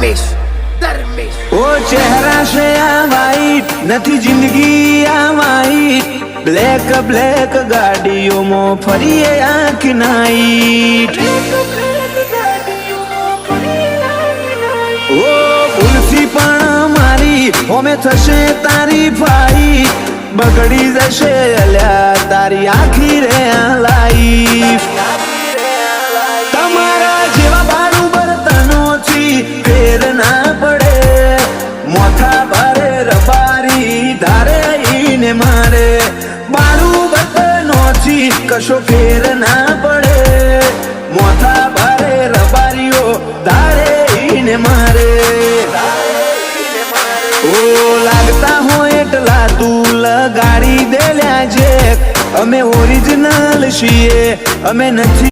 દરમેશ દરમેશ ઓ ચહેરા છે આ વાઈટ, નથી જિંદગી આ વાઈટ. બ્લેક બ્લેક ગાડીઓમાં ફરીએ આંખ નાઈટ. ઓ ભૂલથી પણ મારી, હોમે થશે તારી ભાઈ બગડી જશે અલ્યા તારી આખી રે. મારે? બારું બર્તનોથી કશો ફેર ના પડે. મોથા ભારે રબારીઓ ધારે ઈને મારે. ઓ, લાગતા હોય એટલા તું લગાડી દેલ્યા છે અમે ઓરિજિનલ છીએ, અમે નથી